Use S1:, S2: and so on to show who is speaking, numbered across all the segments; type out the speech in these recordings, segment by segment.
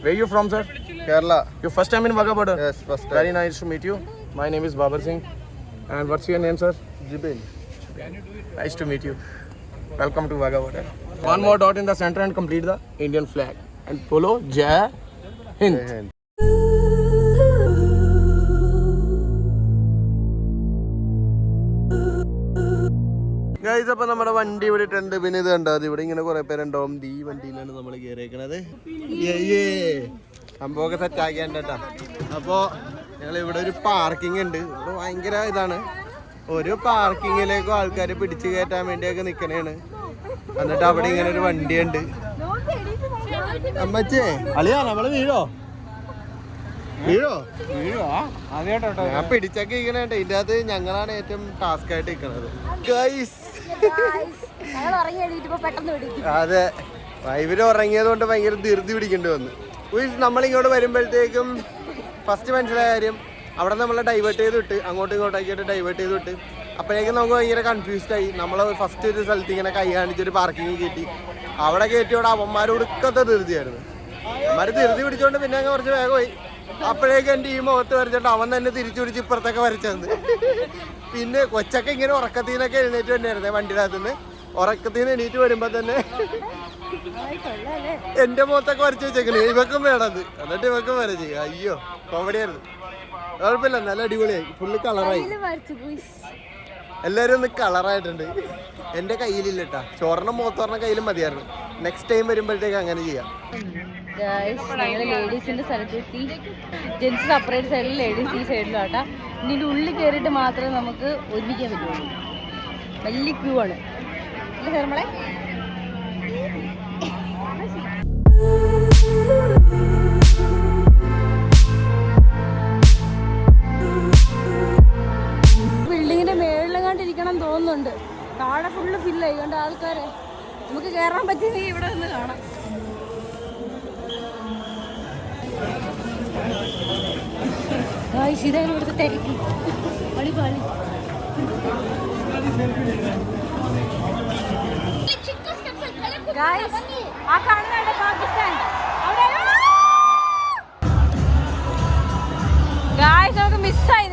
S1: Where you from, sir?
S2: Kerala.
S1: You first time in border?
S2: Yes, first time.
S1: Very nice to meet you. My name is Babar Singh. And what's your name, sir?
S2: Jibin.
S1: Nice to meet you. Welcome to border. One more dot in the center and complete the Indian flag. And polo Jai Hind.
S2: Hind. Guys അപ്പൊ നമ്മുടെ വണ്ടി ഇവിടെ ഇട്ടുണ്ട്. പിന്നെ ഇത് കണ്ടോ? ഇവിടെ ഇങ്ങനെ കുറെ പേരുണ്ടാവും ഈ വണ്ടിയിലാണ് നമ്മൾ കയറിയേക്കണത് സംഭവമൊക്കെ സെറ്റ് ആക്കിയാണ്ടാ അപ്പോ ഞങ്ങൾ ഇവിടെ ഒരു പാർക്കിംഗ് ഉണ്ട്. ഇവിടെ ഭയങ്കര ഇതാണ്. ഒരു പാർക്കിങ്ങിലേക്കും ആൾക്കാരെ പിടിച്ചു കയറ്റാൻ വേണ്ടിയൊക്കെ നിക്കണേണ്. എന്നിട്ട് അവിടെ ഇങ്ങനെ ഒരു വണ്ടി ഉണ്ട് അമ്മച്ചേ. അളിയാ നമ്മൾ വീഴോ? വീഴോ? വീഴോ? ഞാൻ പിടിച്ചൊക്കെ ഇരിക്കണേണ്ട. ഇതിന്റെ അത് ഞങ്ങളാണ് ഏറ്റവും ടാസ്ക് ആയിട്ട് നിൽക്കണത് ഗൈസ് അതെ. വൈബിന് ഉറങ്ങിയത് കൊണ്ട് ഭയങ്കര ധൃതി പിടിക്കേണ്ടി വന്നു. നമ്മളിങ്ങോട്ട് വരുമ്പോഴത്തേക്കും ഫസ്റ്റ് മനസ്സിലായ കാര്യം അവിടെ നമ്മളെ ഡൈവേർട്ട് ചെയ്ത് വിട്ട് അങ്ങോട്ടും ഇങ്ങോട്ടേക്കായിട്ട് ഡൈവേർട്ട് ചെയ്ത് വിട്ട് അപ്പോഴേക്കും നമുക്ക് ഭയങ്കര കൺഫ്യൂസ്ഡ് ആയി. നമ്മൾ ഫസ്റ്റ് ഒരു സ്ഥലത്ത് ഇങ്ങനെ കൈ കാണിച്ചൊരു പാർക്കിംഗ് കയറ്റി. അവിടെ കയറ്റിയോടെ അവന്മാരോടുക്കത്തെ ധൃതിയായിരുന്നു. അവന്മാർ ധൃതി പിടിച്ചോണ്ട് പിന്നെ അങ്ങ് കുറച്ച് വേഗമായി അപ്പോഴേക്കും എന്റെ ഈ മുഖത്ത് വരച്ചിട്ട് അവൻ തന്നെ തിരിച്ചു പിടിച്ച് ഇപ്പുറത്തൊക്കെ വരച്ചത്. പിന്നെ കൊച്ചൊക്കെ ഇങ്ങനെ ഉറക്കത്തിൽ നിന്നൊക്കെ എഴുന്നേറ്റ് തന്നെയായിരുന്നേ വണ്ടിയുടെ അകത്തുനിന്ന് ഉറക്കത്തിൽ നിന്ന് എണീറ്റ് വരുമ്പോ തന്നെ എന്റെ മുഖത്തൊക്കെ വരച്ച് വെച്ചേക്കണേ. ഇവക്കും വേണത്. എന്നിട്ട് ഇവക്കും വരച്ച് അയ്യോ കോമഡിയായിരുന്നു. കുഴപ്പമില്ല നല്ല അടിപൊളിയായി. ഫുള്ള് കളറായി എല്ലാരും ഒന്ന് കളറായിട്ടുണ്ട് എന്റെ കയ്യിലില്ല കേട്ടാ ചോറിന് മുഖത്ത് പറഞ്ഞ കയ്യിലും മതിയായിരുന്നു. നെക്സ്റ്റ് ടൈം വരുമ്പോഴത്തേക്ക് അങ്ങനെ ചെയ്യാം.
S3: ഞങ്ങൾ ലേഡീസിന്റെ സ്ഥലത്തെത്തി ജെൻസ് സെപ്പറേറ്റ് സൈഡിൽ ലേഡീസ് ഈ സൈഡിലാട്ടാ ഇതിന്റെ ഉള്ളിൽ കയറിയിട്ട് മാത്രമേ നമുക്ക് ഒരുമിക്കാൻ പറ്റുള്ളൂ. വലിയ ക്യൂ ആണ്. നമ്മളെ. ബിൽഡിങ്ങിന്റെ മേളിലെങ്ങാണ്ടിരിക്കണം തോന്നുന്നുണ്ട്. താഴെ ഫുള്ള് ഫില്ലായി കണ്ട ആൾക്കാരെ? നമുക്ക് കയറാൻ പറ്റുന്നെങ്കിൽ ഇവിടെ നിന്ന് കാണാം. ഇതാണ് ഇവിടുത്തെ തിരക്ക്. പളി പളി. ആ കാണുന്നുണ്ട് പാകിസ്ഥാൻ. ഗായ്സ് നമുക്ക് മിസ്സായി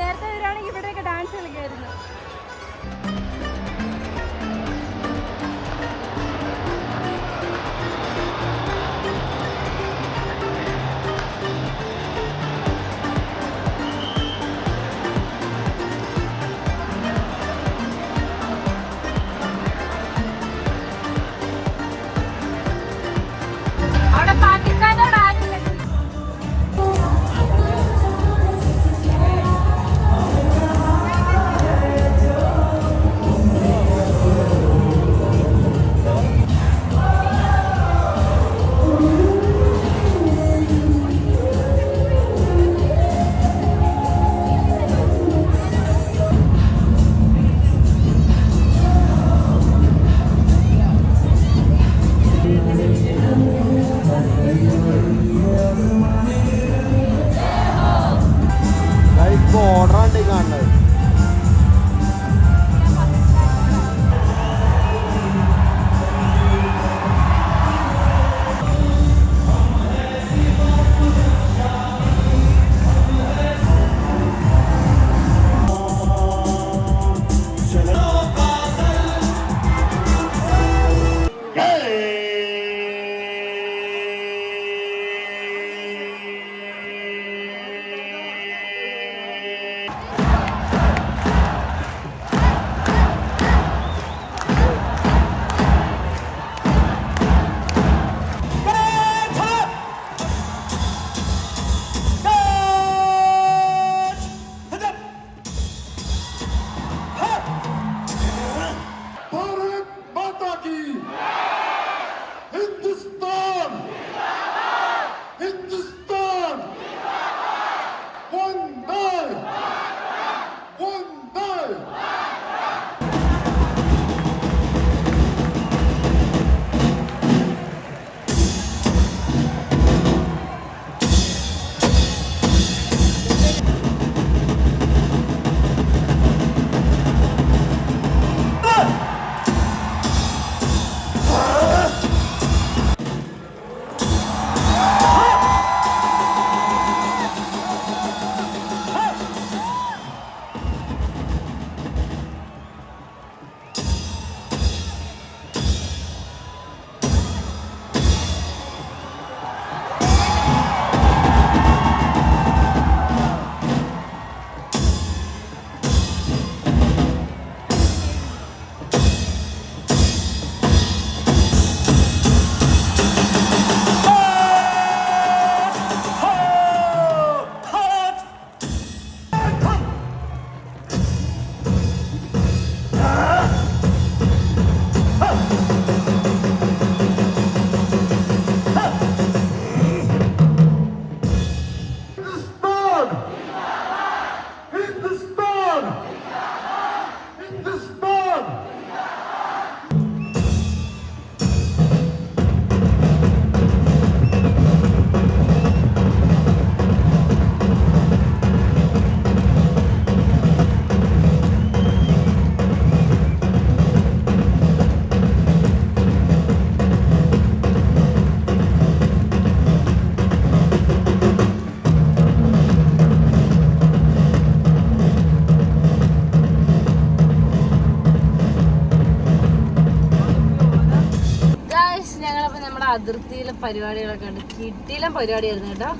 S3: പരിപാടികളൊക്കെ ഉണ്ട്. കിട്ടിയിലും പരിപാടിയായിരുന്നു കേട്ടോ.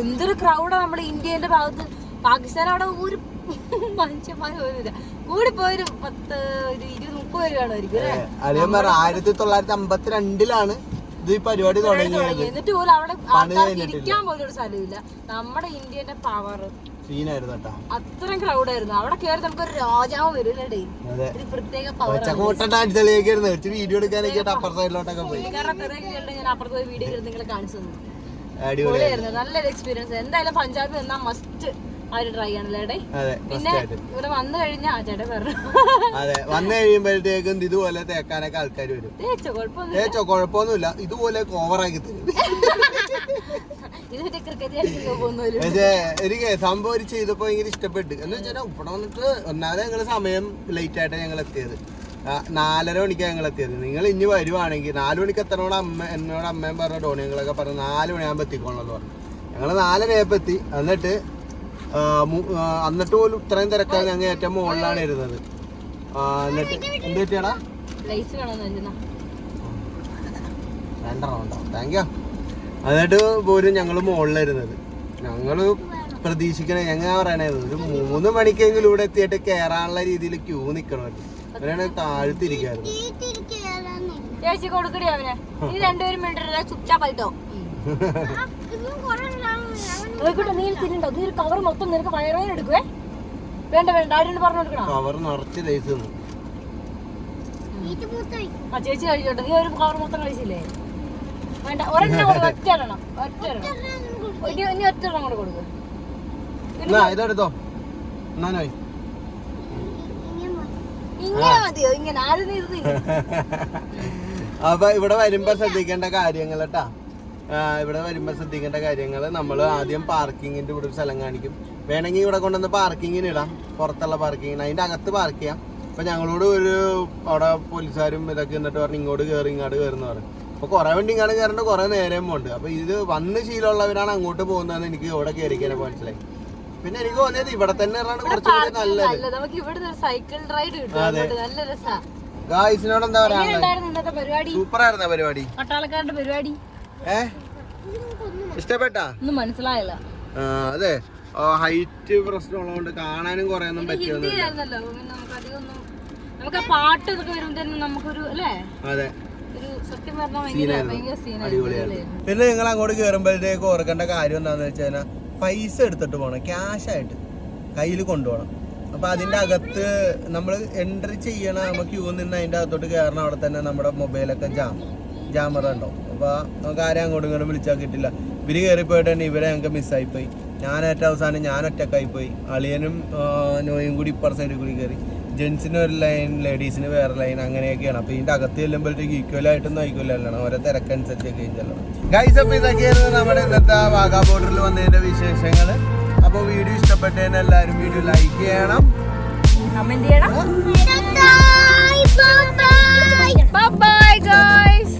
S3: എന്തൊരു ക്രൗഡാണ് നമ്മുടെ ഇന്ത്യന്റെ ഭാഗത്ത്. പാകിസ്ഥാൻ അവിടെ ഒരു മനുഷ്യന്മാർ പോലില്ല കൂടി പോയൊരു പത്ത് ഒരു ഇരുപത് മുപ്പത് പേര് കാണുമായിരിക്കും അല്ലേ?
S2: അളിയൻ പറ ആയിരത്തി തൊള്ളായിരത്തി അമ്പത്തിരണ്ടിലാണ് ഇത് ഈ പരിപാടി
S3: തുടങ്ങി. എന്നിട്ട് പോലും അവിടെ ആൾക്കാർക്ക്. ഇരിക്കാൻ പോലും ഒരു സ്ഥലമില്ല നമ്മുടെ ഇന്ത്യന്റെ പവർ
S2: സീനായിരുന്നു കേട്ടോ.
S3: അത്രയും ക്രൗഡായിരുന്നു അവിടെ കയറി നമുക്കൊരു രാജാവ് വരും അല്ലേ
S2: അതെ.
S3: ഒരു പ്രത്യേക പവർ
S2: ഡാൻസ് കളിയൊക്കെയായിരുന്നു വെച്ച് വീഡിയോ എടുക്കാനൊക്കെ ആയിട്ട് സൈഡിലോട്ടൊക്കെ പോയി.
S3: ഞാൻ അപ്പുറത്ത് പോയി വീഡിയോ നിങ്ങളെ കാണിച്ചു തന്നു.
S2: അടിപൊളി
S3: നല്ലൊരു എക്സ്പീരിയൻസ് എന്തായാലും പഞ്ചാബ് വന്നാൽ മസ്റ്റ് ട്രൈ ആണല്ലേ
S2: അതെ
S3: പിന്നെ ഇവിടെ വന്നു കഴിഞ്ഞാൽ ആ ചേട്ടൻ പറഞ്ഞു
S2: അതെ വന്നു കഴിയുമ്പോഴത്തേക്കും ഇതുപോലെ തേക്കാനൊക്കെ ആൾക്കാർ വരും.
S3: തേച്ചോ കുഴപ്പമൊന്നും
S2: കുഴപ്പമൊന്നുമില്ല. ഇതുപോലെ ഓവറാക്കി തരും. പക്ഷേ എനിക്ക് സംഭവം ഒരു ചെയ്തപ്പോ ഭയങ്കര ഇഷ്ടപ്പെട്ടു. എന്ന് വെച്ചാൽ ഇവിടെ വന്നിട്ട് ഒന്നാമത് ഞങ്ങൾ സമയം ലേറ്റ് ആയിട്ട് ഞങ്ങൾ എത്തിയത്. ആ, നാലര മണിക്കാണ് ഞങ്ങൾ എത്തിയത്. നിങ്ങൾ ഇനി വരുവാണെങ്കിൽ നാല് മണിക്ക് എത്തണോട് അമ്മ എന്നോട് അമ്മയും പറഞ്ഞ ഡോണിയങ്ങളൊക്കെ പറഞ്ഞു നാല് മണിയാകുമ്പോൾ എത്തിക്കോളെന്ന് പറഞ്ഞു. ഞങ്ങൾ നാലരയപ്പോൾ എത്തി. എന്നിട്ട് ആ, ആ, എന്നിട്ട് പോലും ഇത്രയും തിരക്കാണ് ഞങ്ങൾ ഏറ്റവും മുകളിലാണ് ഇരുന്നത്. എന്നിട്ട് എന്ത് പറ്റിയാടാ താങ്ക് യു എന്നിട്ട് പോലും ഞങ്ങൾ മുകളിലിരുന്നത് ഞങ്ങൾ പ്രതീക്ഷിക്കണേ ഞങ്ങൾ പറയണത് ഒരു മൂന്ന് മണിക്കെങ്കിലും ഇവിടെ എത്തിയിട്ട് കയറാനുള്ള രീതിയിൽ ക്യൂ നിക്കണമല്ലോ അവരാണ് താഴ്ത്തിരിക്കായിരുന്നു.
S3: ചേച്ചി കൊടുക്കടി അവനെ. നീ രണ്ടുപേരും മിണ്ടരുത് ചുറ്റാപ്പായിട്ടോ നോക്കട്ടെ നീ തിന്നണ്ടോ. നീ ഒരു കവർ മൊത്തം നിനക്ക് വയറുവേന എടുക്കുവേ. വേണ്ട വേണ്ട ഡാഡിയോട് പറഞ്ഞു കൊടുക്കണോ
S2: കവർ നിറച്ച് തന്നു.
S3: ആ ചേച്ചി കഴിച്ചോട്ടെ. നീ ഒരു കവർ മൊത്തം കഴിച്ചില്ലേ? വേണ്ട ഒരെണ്ണം കൂടെ ഒറ്റ എണ്ണം. ഒറ്റ എണ്ണം. ഇനി ഇനി ഒറ്റ എണ്ണം കൂടെ കൊടുക്കും.
S2: ഇതെടുത്തോ
S3: ഇങ്ങനെ മതിയോ? ഇങ്ങനെ. ആരും.
S2: അപ്പൊ ഇവിടെ വരുമ്പോ ശ്രദ്ധിക്കേണ്ട കാര്യങ്ങൾ കേട്ടാ ഇവിടെ വരുമ്പോൾ ശ്രദ്ധിക്കേണ്ട കാര്യങ്ങൾ നമ്മൾ ആദ്യം പാർക്കിങ്ങിന്റെ ഇവിടെ ഒരു സ്ഥലം കാണിക്കും. വേണമെങ്കിൽ ഇവിടെ കൊണ്ടുവന്ന് പാർക്കിങ്ങിന് ഇടാം. പുറത്തുള്ള പാർക്കിങ്ങിന്. അതിന്റെ അകത്ത് പാർക്ക് ചെയ്യാം. അപ്പം ഞങ്ങളോട് ഒരു അവിടെ പോലീസുകാരും ഇതൊക്കെ എന്നിട്ട് പറഞ്ഞു ഇങ്ങോട്ട് കയറി ഇങ്ങോട്ട് കയറുന്ന പറഞ്ഞു. അപ്പോൾ കുറേ വണ്ടി ഇങ്ങോട്ട് കയറേണ്ട കുറേ നേരം ഉണ്ട് അപ്പോൾ ഇത് വന്ന് ശീലമുള്ളവരാണ് അങ്ങോട്ട് പോകുന്നതെന്ന് എനിക്ക് ഇവിടെ കയറിക്കാനെ മനസ്സിലായി. പിന്നെ എനിക്ക് തോന്നിയത് ഇവിടെ തന്നെ കുറച്ചുകൂടി നല്ലത്.
S3: നമുക്ക് ഇവിടുന്ന് സൈക്കിൾ റൈഡ് കിട്ടും. നല്ല രസാ.
S2: ഗായ്സിനോട് എന്താ പറയാ സൂപ്പർ ആയിരുന്ന പരിപാടി?
S3: പട്ടാളക്കാരുടെ പരിപാടി.
S2: ഏ? ഇഷ്ടപ്പെട്ടാ?
S3: ഒന്നും മനസ്സിലായില്ല.
S2: അതെ. ഹൈറ്റ് പ്രശ്നമുള്ളതുകൊണ്ട് കാണാനും കുറെ ഒന്നും പറ്റിയൊന്നും
S3: പിന്നെ നമുക്ക് അധികം നമുക്ക് പാട്ട് ഇതൊക്കെ നമുക്കൊരു അല്ലേ?
S2: അതെ. പിന്നെ നിങ്ങൾ അങ്ങോട്ട് കയറുമ്പോഴത്തേക്ക് ഓർക്കേണ്ട കാര്യം എന്താണെന്ന് വെച്ച് കഴിഞ്ഞാൽ പൈസ എടുത്തിട്ട് പോകണം ക്യാഷ് ആയിട്ട്. കയ്യിൽ കൊണ്ടുപോകണം. അപ്പൊ അതിന്റെ അകത്ത് നമ്മൾ എൻട്രി ചെയ്യണ നമുക്ക് ക്യൂ നിന്ന് അതിന്റെ അകത്തോട്ട് കയറണം അവിടെ തന്നെ നമ്മുടെ മൊബൈലൊക്കെ ജാം ജാമറ ഉണ്ടാവും അപ്പൊ നമുക്ക് ആരെയും അങ്ങോട്ടും ഇങ്ങോട്ടും വിളിച്ചാൽ കിട്ടില്ല ഇവർ കയറിപ്പോയിട്ട് തന്നെ ഇവരെ ഞങ്ങൾക്ക് മിസ്സായി പോയി. ഞാൻ ഏറ്റവും അവസാനം ഞാൻ ഒറ്റക്കായി പോയി. അളിയനും നോയും കൂടി ഇപ്പുറ സൈഡിൽ കൂടി കയറി ജെൻസിന് ഒരു ലൈൻ ലേഡീസിന് വേറെ ലൈൻ അങ്ങനെയൊക്കെയാണ്. അപ്പൊ ഇതിന്റെ അകത്ത് ചെല്ലുമ്പോഴത്തേക്ക് ഈക്വൽ ആയിട്ടൊന്നും ഈക്വൽ അല്ലണം ഓരോ തിരക്കനുസരിച്ചൊക്കെ ചെല്ലണം ഗൈസ് അപ്പോൾ ഇതൊക്കെയായിരുന്നു നമ്മുടെ ഇന്നത്തെ വാഗാ ബോർഡറിൽ വന്നതിന്റെ വിശേഷങ്ങൾ അപ്പോൾ വീഡിയോ ഇഷ്ടപ്പെട്ടതിന് എല്ലാവരും വീഡിയോ ലൈക്ക് ചെയ്യണം.
S3: കമന്റ് ചെയ്യണം. Bye guys